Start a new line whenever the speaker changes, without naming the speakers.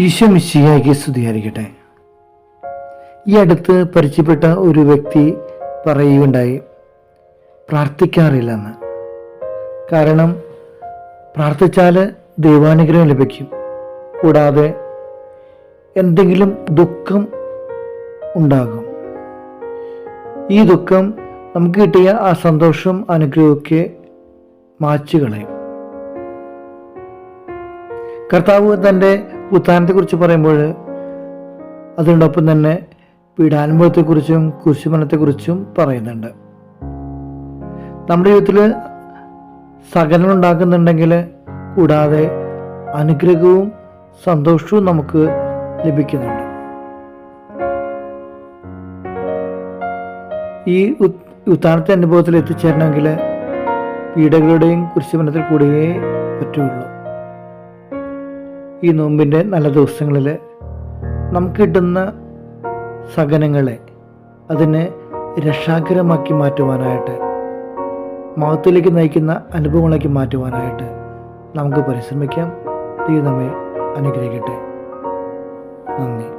ഈശോ സ്തുതിയായിരിക്കട്ടെ. ഈ അടുത്ത് പരിചയപ്പെട്ട ഒരു വ്യക്തി പറയുകയുണ്ടായി പ്രാർത്ഥിക്കാറില്ലെന്ന്. കാരണം പ്രാർത്ഥിച്ചാൽ ദൈവാനുഗ്രഹം ലഭിക്കും. കൂടാതെ എന്തെങ്കിലും ദുഃഖം ഉണ്ടാകും. ഈ ദുഃഖം നമുക്ക് കിട്ടിയ ആ സന്തോഷം അനുഗ്രഹമൊക്കെ മാച്ചു കളയും കർത്താവ് തന്റെ ഉത്ഥാനത്തെക്കുറിച്ച് പറയുമ്പോൾ അതിനോടൊപ്പം തന്നെ പീഡാനുഭവത്തെക്കുറിച്ചും കുരിശുമരണത്തെക്കുറിച്ചും പറയുന്നുണ്ട്. നമ്മുടെ ജീവിതത്തിൽ സകലം ഉണ്ടാക്കുന്നുണ്ടെങ്കിൽ കൂടാതെ അനുഗ്രഹവും സന്തോഷവും നമുക്ക് ലഭിക്കുന്നുണ്ട്. ഈ ഉത്താനത്തെ അനുഭവത്തിൽ എത്തിച്ചേരണമെങ്കിൽ പീഡകളുടെയും കുരിശുമരണത്തിൽ കൂടുകയേ പറ്റുള്ളൂ. ഈ നോമ്പിന്റെ നല്ല ദിവസങ്ങളിൽ നമുക്ക് കിട്ടുന്ന സഹനങ്ങളെ അതിനെ രക്ഷാകരമാക്കി മാറ്റുവാനായിട്ട് മഹത്വത്തിലേക്ക് നയിക്കുന്ന അനുഭവങ്ങളാക്കി മാറ്റുവാനായിട്ട് നമുക്ക് പരിശ്രമിക്കാം. ദൈവം നമ്മെ അനുഗ്രഹിക്കട്ടെ. നന്ദി.